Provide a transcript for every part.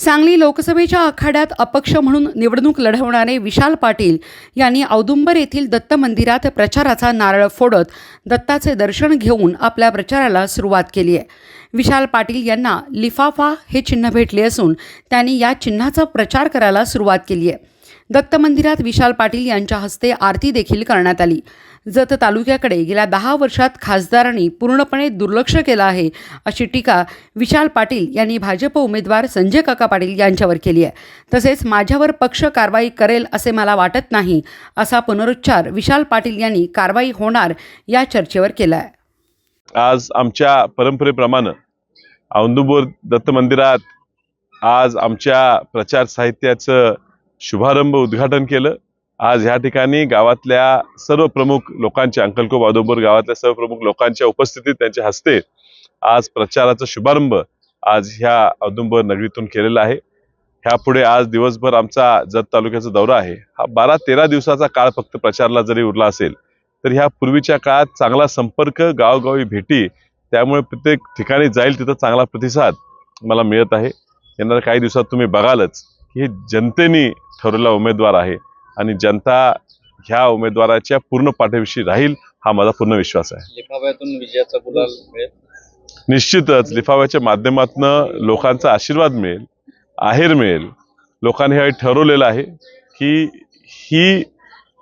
सांगली लोकसभेच्या आखाड्यात अपक्ष म्हणून निवडणूक लढवणारे विशाल पाटील यांनी औदुंबर येथील दत्त मंदिरात प्रचाराचा नारळ फोडत दत्ताचे दर्शन घेऊन आपल्या प्रचाराला सुरुवात केली आहे. विशाल पाटील यांना लिफाफा हे चिन्ह भेटले असून त्यांनी या चिन्हाचा प्रचार करायला सुरुवात केली आहे. दत्त मंदिरात विशाल पाटील यांच्या हस्ते आरती देखील करण्यात आली. जत तालुक्याकडे गेल्या दहा वर्षात खासदारांनी पूर्णपणे दुर्लक्ष केलं आहे अशी टीका विशाल पाटील यांनी भाजप उमेदवार संजय काका पाटील यांच्यावर केली आहे. तसेच माझ्यावर पक्ष कारवाई करेल असे मला वाटत नाही असा पुनरुच्चार विशाल पाटील यांनी कारवाई होणार या चर्चेवर केला आहे आज आमच्या परंपरेप्रमाणे औंदुबोर दत्त मंदिरात आज आमच्या प्रचार साहित्याचं शुभारंभ उद्घाटन केलं. आज ह्या ठिकाणी गावातल्या सर्व प्रमुख लोकांच्या अंकलकोप बादोबर गावातल्या सर्व प्रमुख लोकांच्या उपस्थितीत त्यांच्या हस्ते आज प्रचाराचा शुभारंभ आज ह्या औदुंबर नगरीतून केलेला आहे. ह्यापुढे आज दिवसभर आमचा जत तालुक्याचा दौरा आहे. हा बारा तेरा दिवसाचा काळ फक्त प्रचाराला जरी उरला असेल तर ह्या पूर्वीच्या काळात चांगला संपर्क गावोगावी भेटी त्यामुळे प्रत्येक ठिकाणी जाईल तिथं चांगला प्रतिसाद मला मिळत आहे. येणाऱ्या काही दिवसात तुम्ही बघालच. की हे जनतेने ठरवलेला उमेदवार आहे आणि जनता ह्या उमेदवाराच्या पूर्ण पाठीविषयी राहील हा माझा पूर्ण विश्वास आहे. लिफाफ्यातून विजयाचा गुलाल मिळेल. निश्चितच लिफाव्याच्या माध्यमातून लोकांचा आशीर्वाद मिळेल आहेर मिळेल. लोकांनी हे ठरवलेलं आहे की ही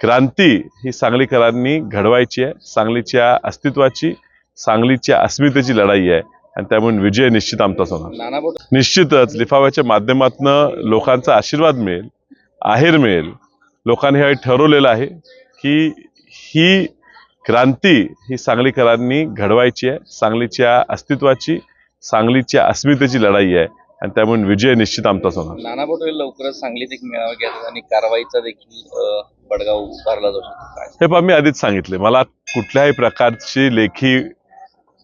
क्रांती ही सांगलीकरांनी घडवायची आहे सांगलीच्या अस्तित्वाची सांगलीच्या अस्मितेची लढाई आहे. आणि त्यामुळे विजय निश्चित आमचाच होणार. निश्चितच लिफाव्याच्या माध्यमातून लोकांचा आशीर्वाद मिळेल आहेर मिळेल. लोकांनी हे ठरवलेलं आहे की ही क्रांती ही सांगलीकरांनी घडवायची आहे सांगलीच्या अस्तित्वाची सांगलीच्या अस्मितेची लढाई आहे आणि त्यामुळे विजय निश्चित आमचाच होणार. नाना बोटवेल लवकरच सांगलीत एक मेळावा घेतात आणि कारवाईचा देखील अं, बडगा उभारला जाऊ शकतो. हे पण मी आधीच सांगितले मला कुठल्याही प्रकारची लेखी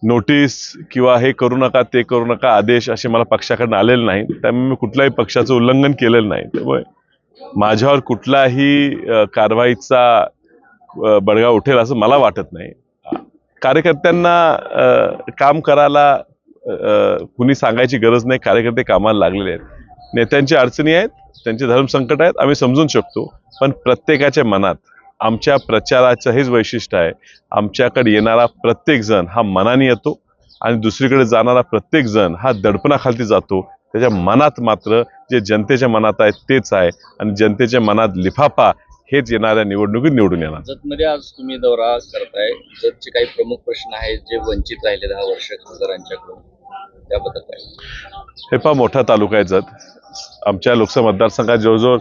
नोटीस किंवा हे करू नका ते करू नका आदेश असे मला पक्षाकडून आलेले नाही त्यामुळे मी कुठल्याही पक्षाचं उल्लंघन केलेलं नाही. त्यामुळे माझ्यावर कुठलाही कारवाईचा बडगा उठेल असं मला वाटत नाही. कार्यकर्त्यांना काम करायला कुणी सांगायची गरज नाही. कार्यकर्ते कामाला लागलेले आहेत. नेत्यांची अडचणी आहेत त्यांचे धर्मसंकट आहेत आम्ही समजून शकतो. पण प्रत्येकाच्या मनात आमच्या प्रचाराचं हेच वैशिष्ट्य आहे. आमच्याकडे येणारा प्रत्येक जण हा मनाने येतो आणि दुसरीकडे जाणारा प्रत्येक जण हा दडपणाखाली जातो. त्याच्या मनात मात्र जे जनतेच्या मनात आहे तेच आहे आणि जनतेच्या मनात लिफाफा हेच येणाऱ्या निवडणुकीत निवडून येणार. जतमध्ये आज तुम्ही दौरा करताय. जतचे काही प्रमुख प्रश्न आहेत जे वंचित राहिले दहा वर्ष खासदारांच्याकडून. त्याबद्दल काय? हे पहा मोठा तालुका आहे जत. आमच्या लोकसभा मतदारसंघात जवळजवळ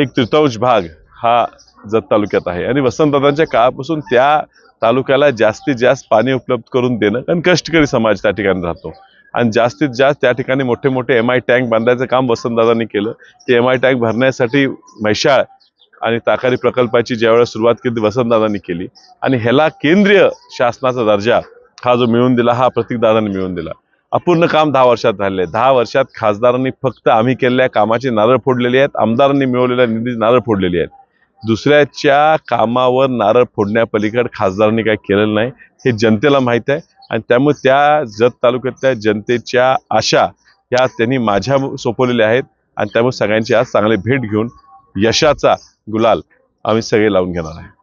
एक तृतीयांश भाग हा जत तालुक्यात आहे. आणि वसंतदादांच्या काळापासून त्या तालुक्याला जास्तीत जास्त पाणी उपलब्ध करून देणं कारण कष्टकरी समाज त्या ठिकाणी राहतो. आणि जास्तीत जास्त त्या ठिकाणी मोठे मोठे एम आय टँक बांधायचं काम वसंतदादांनी केलं. ते एम आय टँक भरण्यासाठी म्हैशाळ आणि ताकारी प्रकल्पाची ज्यावेळेस सुरुवात केली वसंतदादांनी केली. आणि ह्याला केंद्रीय शासनाचा दर्जा हा जो मिळवून दिला हा प्रतीकदादांनी मिळवून दिला. अपूर्ण काम दहा वर्षात राहिले दहा वर्षात खासदारांनी फक्त आम्ही केलेल्या कामाची नारळ फोडलेली आहेत आमदारांनी मिळवलेल्या निधी नारळ फोडलेली आहेत. दुसऱ्याच्या कामावर नारळ फोडण्यापलीकडे खासदारांनी काही केलेलं नाही हे जनतेला माहीत आहे. आणि त्यामुळे त्या जत तालुक्यातल्या जनतेच्या आशा या त्यांनी माझ्या सोपवलेल्या आहेत. आणि त्यामुळे सगळ्यांची आज चांगली भेट घेऊन यशाचा गुलाल आम्ही सगळे लावून घेणार आहे.